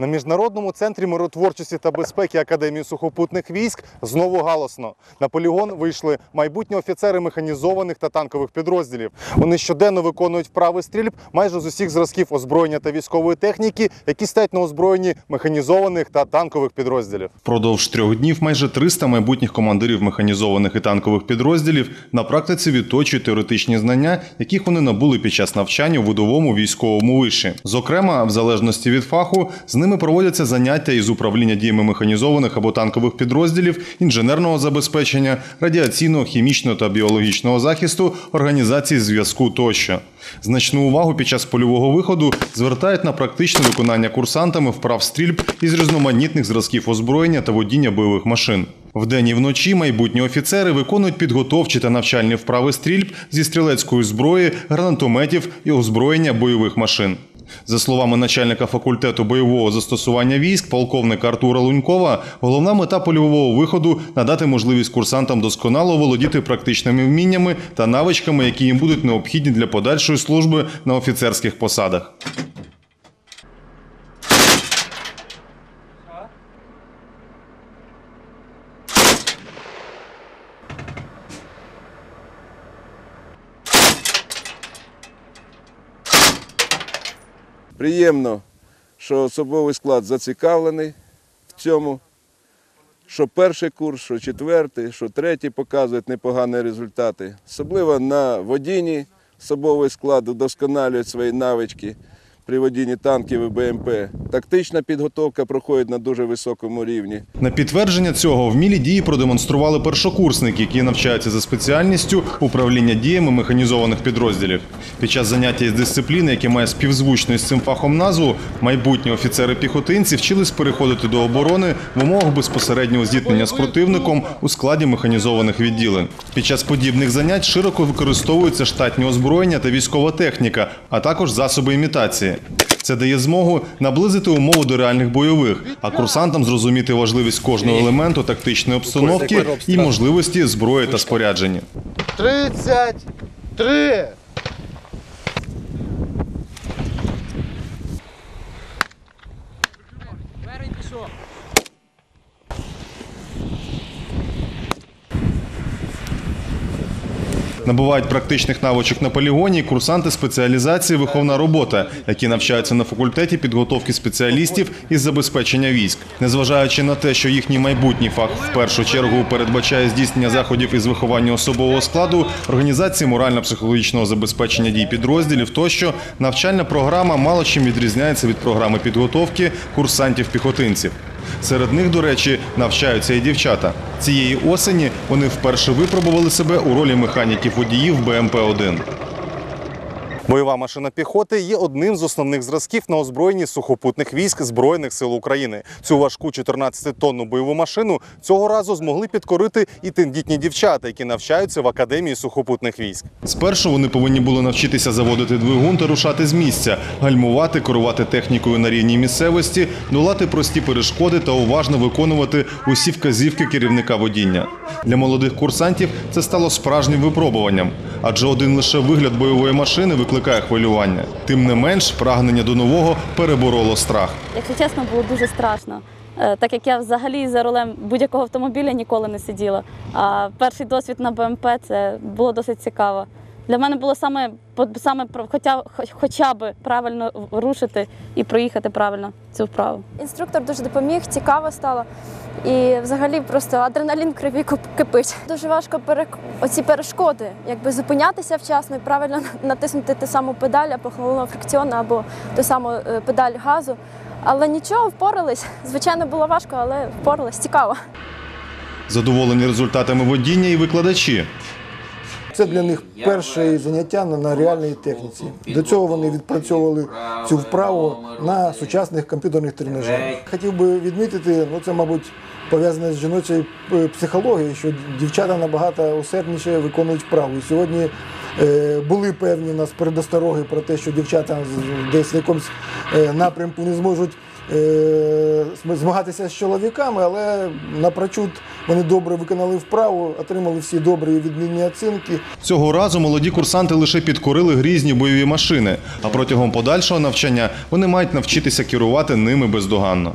На міжнародному центрі миротворчості та безпеки Академії сухопутних військ знову галосно. На полігон вийшли майбутні офіцери механізованих та танкових підрозділів. Вони щоденно виконують вправи стрільб майже з усіх зразків озброєння та військової техніки, які стоять на озброєнні механізованих та танкових підрозділів. Впродовж трьох днів майже 300 майбутніх командирів механізованих і танкових підрозділів на практиці відточують теоретичні знання, яких вони набули під час навчання у видовому військовому виші. Зокрема, в залежності від фаху, з ними проводяться заняття із управління діями механізованих або танкових підрозділів, інженерного забезпечення, радіаційного, хімічного та біологічного захисту, організації зв'язку тощо. Значну увагу під час польового виходу звертають на практичне виконання курсантами вправ стрільб із різноманітних зразків озброєння та водіння бойових машин. Вдень і вночі майбутні офіцери виконують підготовчі та навчальні вправи стрільб зі стрілецької зброї, гранатометів і озброєння бойових машин. За словами начальника факультету бойового застосування військ, полковника Артура Лунькова, головна мета польового виходу надати можливість курсантам досконало володіти практичними вміннями та навичками, які їм будуть необхідні для подальшої служби на офіцерських посадах. Приємно, що особовий склад зацікавлений в цьому, що перший курс, що четвертий, що третій показують непогані результати. Особливо на водінні особовий склад удосконалює свої навички при водінні танків і БМП. Тактична підготовка проходить на дуже високому рівні. На підтвердження цього вмілі дії продемонстрували першокурсники, які навчаються за спеціальністю управління діями механізованих підрозділів. Під час заняття із дисципліни, яке має співзвучну з цим фахом назву, майбутні офіцери-піхотинці вчились переходити до оборони в умовах безпосереднього зіткнення з противником у складі механізованих відділень. Під час подібних занять широко використовуються штатні озброєння та військова техніка, а також засоби імітації. Це дає змогу наблизити умову до реальних бойових, а курсантам зрозуміти важливість кожного елементу тактичної обстановки і можливості зброї та спорядження. 33! Набувають практичних навичок на полігоні курсанти спеціалізації виховна робота, які навчаються на факультеті підготовки спеціалістів із забезпечення військ. Незважаючи на те, що їхній майбутній фах в першу чергу передбачає здійснення заходів із виховання особового складу, організації морально-психологічного забезпечення дій підрозділів тощо, навчальна програма мало чим відрізняється від програми підготовки курсантів-піхотинців. Серед них, до речі, навчаються і дівчата. Цієї осені вони вперше випробували себе у ролі механіків водіїв БМП-1. Бойова машина піхоти є одним з основних зразків на озброєнні сухопутних військ Збройних сил України. Цю важку 14-тонну бойову машину цього разу змогли підкорити і тендітні дівчата, які навчаються в академії сухопутних військ. Спершу вони повинні були навчитися заводити двигун та рушати з місця, гальмувати, керувати технікою на рівній місцевості, долати прості перешкоди та уважно виконувати усі вказівки керівника водіння. Для молодих курсантів це стало справжнім випробуванням, адже один лише вигляд бойової машини викликає хвилювання. Тим не менш, прагнення до нового перебороло страх. Якщо чесно, було дуже страшно. Е, Так як я взагалі за рулем будь-якого автомобіля ніколи не сиділа. А перший досвід на БМП це було досить цікаво. Для мене було саме, по- саме про- хоча, хоча б правильно рушити і проїхати правильно цю вправу. Інструктор дуже допоміг, цікаво стало. І взагалі просто адреналін в крові кип- кипить. Дуже важко перек... оці перешкоди, якби зупинятися вчасно і правильно натиснути ту саму педаль або головного фрикціону, або ту саму е, педаль газу. Але нічого, впорались. Звичайно, було важко, але впорались. Цікаво. Задоволені результатами водіння і викладачі. Це для них перше заняття на, реальній техніці. До цього вони відпрацьовували цю вправу на сучасних комп'ютерних тренажерах. Хотів би відмітити, ну це, мабуть, пов'язане з жіночою е, психологією, що дівчата набагато усердніше виконують вправу. І сьогодні Е, Були певні у нас передостороги про те, що дівчата десь в якомусь е, напрямку не зможуть зм- змагатися з чоловіками, але напрочуд вони добре виконали вправу, отримали всі добрі відмінні оцінки. Цього разу молоді курсанти лише підкорили грізні бойові машини, а протягом подальшого навчання вони мають навчитися керувати ними бездоганно.